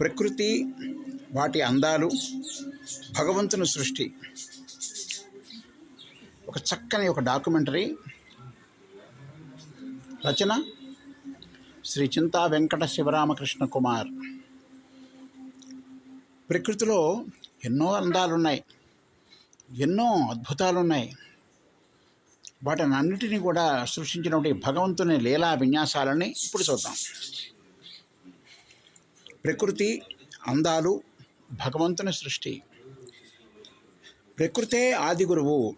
ప్రకృతి వాటి అందాలు భగవంతుని సృష్టి. ఒక చక్కని ఒక డాక్యుమెంటరీ. రచన శ్రీ చింతా వెంకట శివరామకృష్ణ కుమార్. ప్రకృతిలో ఎన్నో అందాలున్నాయి. ఎన్నో అద్భుతాలు ఉన్నాయి వాటిని అన్నిటినీ కూడా సృష్టించినటువంటి భగవంతుని లీలా విన్యాసాలని ఇప్పుడు చూద్దాం. ప్రకృతి అందాలు భగవంతుని సృష్టి. ప్రకృతే ఆది గురువు.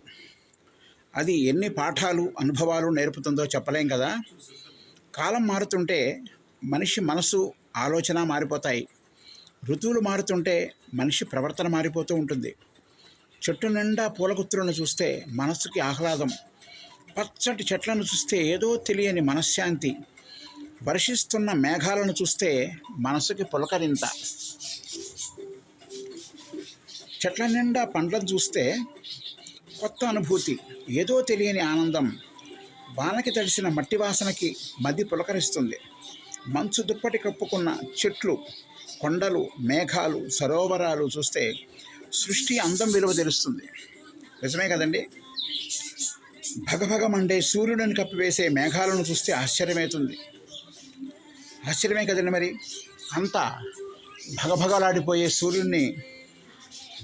అది ఎన్ని పాఠాలు అనుభవాలు నేర్పుతుందో చెప్పలేం కదా. కాలం మారుతుంటే మనిషి మనసు ఆలోచన మారిపోతాయి. ఋతువులు మారుతుంటే మనిషి ప్రవర్తన మారిపోతూ ఉంటుంది. చెట్టు నిండా పూలగుత్తులను చూస్తే మనస్సుకి ఆహ్లాదం. పచ్చటి చెట్లను చూస్తే ఏదో తెలియని మనశ్శాంతి. వర్షిస్తున్న మేఘాలను చూస్తే మనసుకి పులకరింత. చెట్ల నిండా పండ్లను చూస్తే కొత్త అనుభూతి ఏదో తెలియని ఆనందం. వానకి తడిసిన మట్టి వాసనకి మది పులకరిస్తుంది. మంచు దుప్పటి కప్పుకున్న చెట్లు కొండలు మేఘాలు సరోవరాలు చూస్తే సృష్టి అందం విలువ తెలుస్తుంది. నిజమే కదండి? భగభగమండే సూర్యుడిని కప్పివేసే మేఘాలను చూస్తే ఆశ్చర్యమవుతుంది ఆశ్చర్యమే కదండి మరి. అంత భగభగలాడిపోయే సూర్యుడిని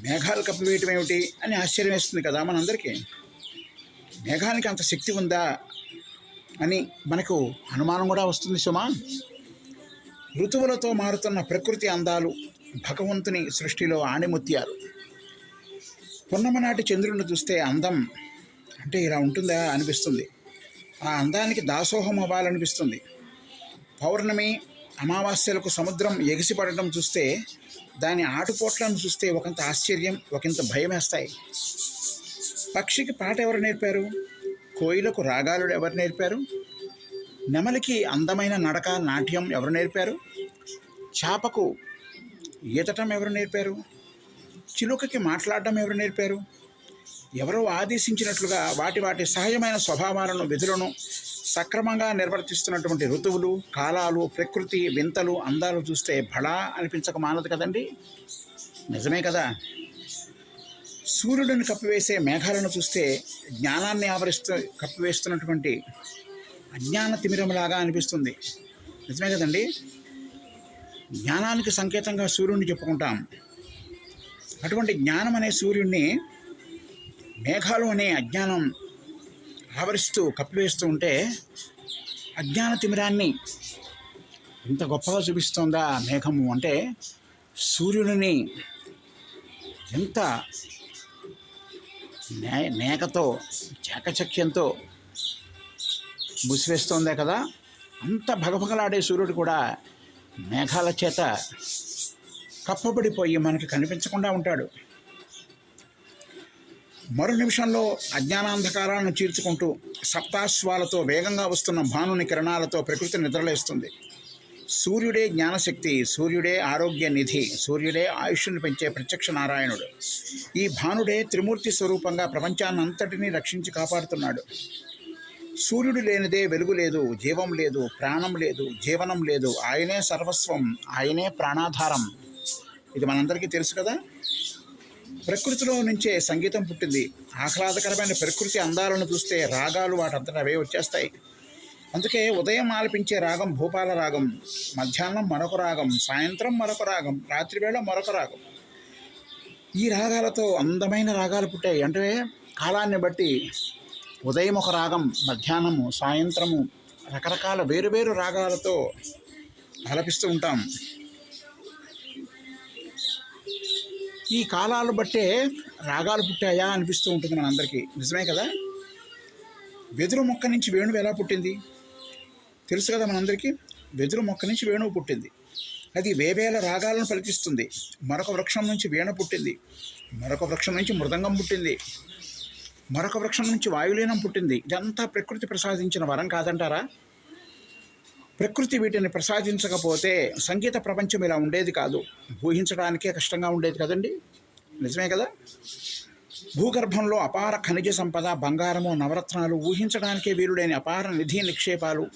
మేఘాలు కప్పివేయటం ఏమిటి అని ఆశ్చర్యం వేస్తుంది కదా మనందరికీ. మేఘానికి అంత శక్తి ఉందా అని మనకు అనుమానం కూడా వస్తుంది సుమా. ఋతువులతో మారుతున్న ప్రకృతి అందాలు భగవంతుని సృష్టిలో ఆణిముత్యాలు. పున్నమ నాటి చంద్రుడిని చూస్తే అందం అంటే ఇలా ఉంటుందా అనిపిస్తుంది. ఆ అందానికి దాసోహం అవ్వాలనిపిస్తుంది. పౌర్ణమి అమావాస్యలకు సముద్రం ఎగిసిపడటం చూస్తే దాని ఆటుపోట్లను చూస్తే ఒకంత ఆశ్చర్యం ఒకంత భయం వేస్తాయి పక్షికి పాట ఎవరు నేర్పారు? కోయిలకు రాగాలు ఎవరు నేర్పారు? నెమలికి అందమైన నడక నాట్యం ఎవరు నేర్పారు? చేపకు ఈతటం ఎవరు నేర్పారు? చిలుకకి మాట్లాడటం ఎవరు నేర్పారు? ఎవరో ఆదేశించినట్లుగా వాటి వాటి సహజమైన స్వభావాలను విధులను సక్రమంగా నిర్వర్తిస్తున్నటువంటి ఋతువులు కాలాలు ప్రకృతి వింతలు అందాలు చూస్తే బడా అనిపించక మానదు కదండి? నిజమే కదా. సూర్యుడిని కప్పివేసే మేఘాలను చూస్తే జ్ఞానాన్ని ఆవరిస్తూ కప్పివేస్తున్నటువంటి అజ్ఞాన తిమిరంలాగా అనిపిస్తుంది. నిజమే కదండి? జ్ఞానానికి సంకేతంగా సూర్యుడిని చెప్పుకుంటాం. అటువంటి జ్ఞానం అనే సూర్యుడిని మేఘాలు అనే అజ్ఞానం ఆవరిస్తూ కప్పివేస్తూ ఉంటే అజ్ఞాన తిమిరాన్ని ఇంత గొప్పగా చూపిస్తోందా మేఘము అంటే సూర్యుడిని ఎంత నే నేకతో చాకచక్యంతో ముసివేస్తోందే కదా? అంత భగభగలాడే సూర్యుడు కూడా మేఘాల చేత కప్పబడిపోయి మనకి కనిపించకుండా ఉంటాడు. మరో నిమిషంలో అజ్ఞానాంధకారాలను చీల్చుకుంటూ సప్తాశ్వాలతో వేగంగా వస్తున్న భానుని కిరణాలతో ప్రకృతి నిద్రలేస్తుంది. సూర్యుడే జ్ఞానశక్తి సూర్యుడే ఆరోగ్య నిధి సూర్యుడే ఆయుష్ను పెంచే ప్రత్యక్ష నారాయణుడు. ఈ భానుడే త్రిమూర్తి స్వరూపంగా ప్రపంచాన్నంతటినీ రక్షించి కాపాడుతున్నాడు. సూర్యుడు లేనిదే వెలుగు లేదు జీవం లేదు ప్రాణం లేదు జీవనం లేదు. ఆయనే సర్వస్వం ఆయనే ప్రాణాధారం. ఇది మనందరికీ తెలుసు కదా? ప్రకృతిలో నుంచే సంగీతం పుట్టింది. ఆహ్లాదకరమైన ప్రకృతి అందాలను చూస్తే రాగాలు వాటంతట అవే వచ్చేస్తాయి. అందుకే ఉదయం ఆలపించే రాగం భూపాల రాగం మధ్యాహ్నం మరొక రాగం సాయంత్రం మరొక రాగం రాత్రివేళ మరొక రాగం. ఈ రాగాలతో అందమైన రాగాలు పుట్టాయి. అంటే కాలాన్ని బట్టి ఉదయం ఒక రాగం మధ్యాహ్నము సాయంత్రము రకరకాల వేరువేరు రాగాలతో ఆలపిస్తూ ఉంటాం. ఈ కాలాలు బట్టే రాగాలు పుట్టాయా అనిపిస్తూ ఉంటుంది మనందరికీ. నిజమే కదా? వెదురు మొక్క నుంచి వేణువు ఎలా పుట్టింది? తెలుసు కదా మనందరికీ? వెదురు మొక్క నుంచి వేణువు పుట్టింది. అది వేవేల రాగాలను పలికిస్తుంది. మరొక వృక్షం నుంచి వీణ పుట్టింది. మరొక వృక్షం నుంచి మృదంగం పుట్టింది. మరొక వృక్షం నుంచి వాయులీనం పుట్టింది. ఇదంతా ప్రకృతి ప్రసాదించిన వరం కాదంటారా? ప్రకృతి వీటిని ప్రసాదించకపోతే సంగీత ప్రపంచం ఇలా ఉండేది కాదు. ఊహించడానికే కష్టంగా ఉండేది కదండి? నిజమే కదా? భూగర్భంలో అపార ఖనిజ సంపద బంగారము నవరత్నాలు ఊహించడానికే వీలుడైన అపార నిధి నిక్షేపాలు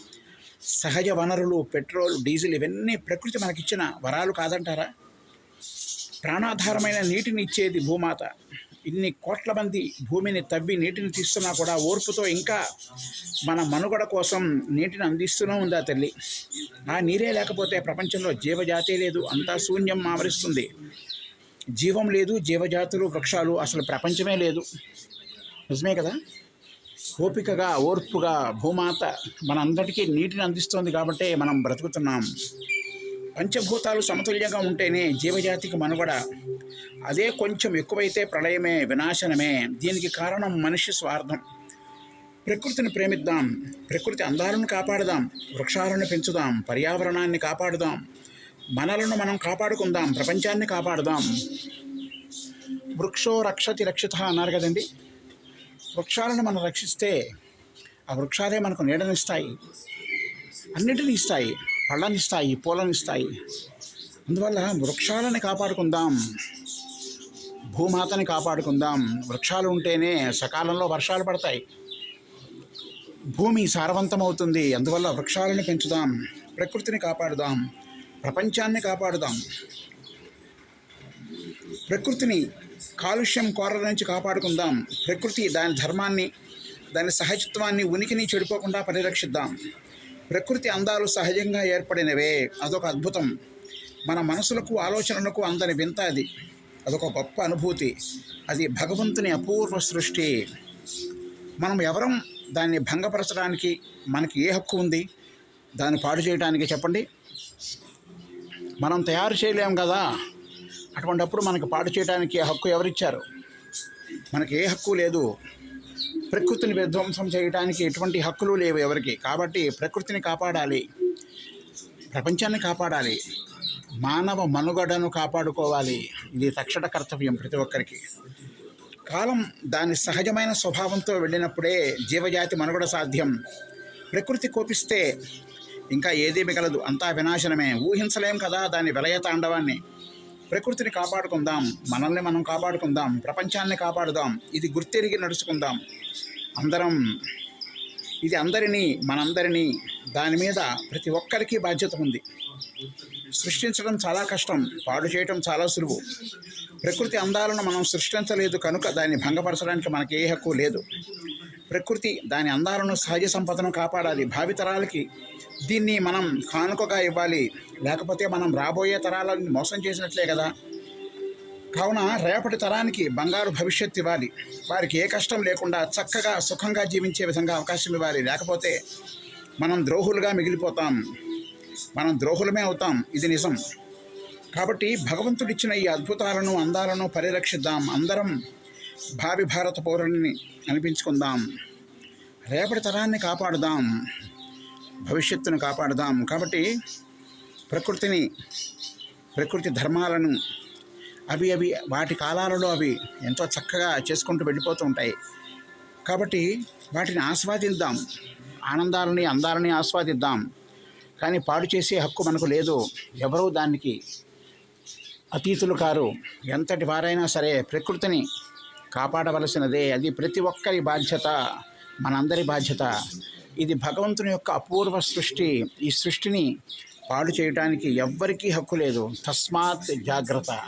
సహజ వనరులు పెట్రోల్ డీజిల్ ఇవన్నీ ప్రకృతి మనకిచ్చిన వరాలు కాదంటారా? ప్రాణాధారమైన నీటిని ఇచ్చేది భూమాత. ఇన్ని కోట్ల మంది భూమిని తవ్వి నీటిని తీస్తున్నా కూడా ఓర్పుతో ఇంకా మన మనుగడ కోసం నీటిని అందిస్తూనే ఉందా తల్లి? ఆ నీరే లేకపోతే ప్రపంచంలో జీవజాతే లేదు అంతా శూన్యం ఆవరిస్తుంది. జీవం లేదు జీవజాతులు వృక్షాలు అసలు ప్రపంచమే లేదు. నిజమే కదా? ఓపికగా ఓర్పుగా భూమాత మనందరికీ నీటిని అందిస్తుంది కాబట్టే మనం బ్రతుకుతున్నాం. పంచభూతాలు సమతుల్యంగా ఉంటేనే జీవజాతికి మనుగడ. అదే కొంచెం ఎక్కువైతే ప్రళయమే వినాశనమే. దీనికి కారణం మనిషి స్వార్థం. ప్రకృతిని ప్రేమిద్దాం ప్రకృతి అందాలను కాపాడుదాం వృక్షాలను పెంచుదాం పర్యావరణాన్ని కాపాడుదాం మనలను మనం కాపాడుకుందాం ప్రపంచాన్ని కాపాడుదాం. వృక్షో రక్షతి రక్షిత అన్నారు కదండి. వృక్షాలను మనం రక్షిస్తే ఆ వృక్షాలే మనకు నీడనిస్తాయి అన్నిటిని ఇస్తాయి. పళ్ళనిస్తాయి పూలనిస్తాయి. అందువల్ల వృక్షాలని కాపాడుకుందాం. భూమాతని కాపాడుకుందాం. వృక్షాలు ఉంటేనే సకాలంలో వర్షాలు పడతాయి. భూమి సారవంతమవుతుంది. అందువల్ల వృక్షాలను పెంచుదాం. ప్రకృతిని కాపాడుదాం. ప్రపంచాన్ని కాపాడుదాం. ప్రకృతిని కాలుష్యం కోరల నుంచి కాపాడుకుందాం. ప్రకృతి దాని ధర్మాన్ని దాని సహజత్వాన్ని ఉనికిని చెడిపోకుండా పరిరక్షిద్దాం. ప్రకృతి అందాలు సహజంగా ఏర్పడినవే. అదొక అద్భుతం. మన మనసులకు ఆలోచనలకు అందని వింత అది. అదొక గొప్ప అనుభూతి. అది భగవంతుని అపూర్వ సృష్టి. మనం ఎవరం దాన్ని భంగపరచడానికి మనకి ఏ హక్కు ఉంది? దాన్ని పాడు చేయడానికి చెప్పండి. మనం తయారు చేయలేం కదా? అటువంటప్పుడు మనకి పాడు చేయడానికి హక్కు ఎవరిచ్చారు? మనకి ఏ హక్కు లేదు. ప్రకృతిని విధ్వంసం చేయడానికి ఎటువంటి హక్కులు లేవు ఎవరికి. కాబట్టి ప్రకృతిని కాపాడాలి. ప్రపంచాన్ని కాపాడాలి. మానవ మనుగడను కాపాడుకోవాలి. ఇది తక్షణ కర్తవ్యం ప్రతి ఒక్కరికి. కాలం దాని సహజమైన స్వభావంతో వెళ్ళినప్పుడే జీవజాతి మనుగడ సాధ్యం. ప్రకృతి కోపిస్తే ఇంకా ఏదీ మిగలదు అంతా వినాశనమే. ఊహించలేం కదా దాని విలయ తాండవాన్ని. ప్రకృతిని కాపాడుకుందాం మనల్ని మనం కాపాడుకుందాం ప్రపంచాన్ని కాపాడుదాం ఇది గుర్తెరిగి నడుచుకుందాం. అందరం ఇది అందరినీ మనందరినీ దాని మీద ప్రతి ఒక్కరికి బాధ్యత ఉంది. సృష్టించడం చాలా కష్టం పాడు చేయటం చాలా సులువు. ప్రకృతి అందాలను మనం సృష్టించలేదు కనుక దాన్ని భంగపరచడానికి మనకి ఏ హక్కు లేదు. ప్రకృతి దాని అందాలను సహజ సంపదను కాపాడాలి. భావితరాలకి దీన్ని మనం కానుకగా ఇవ్వాలి. లేకపోతే మనం రాబోయే తరాలను మోసం చేసినట్లే కదా. కావున రేపటి తరానికి బంగారు భవిష్యత్తు ఇవ్వాలి. వారికి ఏ కష్టం లేకుండా చక్కగా సుఖంగా జీవించే విధంగా అవకాశం ఇవ్వాలి. లేకపోతే మనం ద్రోహులుగా మిగిలిపోతాం. మనం ద్రోహులమే అవుతాం. ఇది నిజం. కాబట్టి భగవంతుడిచ్చిన ఈ అద్భుతాలను అందాలను పరిరక్షిద్దాం. అందరం భావి భారత పౌరుని అనిపించుకుందాం. రేపటి తరాన్ని కాపాడుదాం. భవిష్యత్తును కాపాడుదాం. కాబట్టి ప్రకృతిని ప్రకృతి ధర్మాలను అవి అవి వాటి కాలాలలో అవి ఎంతో చక్కగా చేసుకుంటూ వెళ్ళిపోతూ ఉంటాయి. కాబట్టి వాటిని ఆస్వాదిద్దాం. ఆనందాలని అందాలని ఆస్వాదిద్దాం. కానీ పాడు చేసే హక్కు మనకు లేదు. ఎవరూ దానికి అతీతులు కారు. ఎంతటి వారైనా సరే ప్రకృతిని కాపాడవలసినదే. అది ప్రతి ఒక్కరి బాధ్యత మనందరి బాధ్యత. ఇది భగవంతుని యొక్క అపూర్వ సృష్టి. ఈ సృష్టిని పాడు చేయడానికి ఎవ్వరికీ హక్కు లేదు. తస్మాత్ జాగ్రత్త.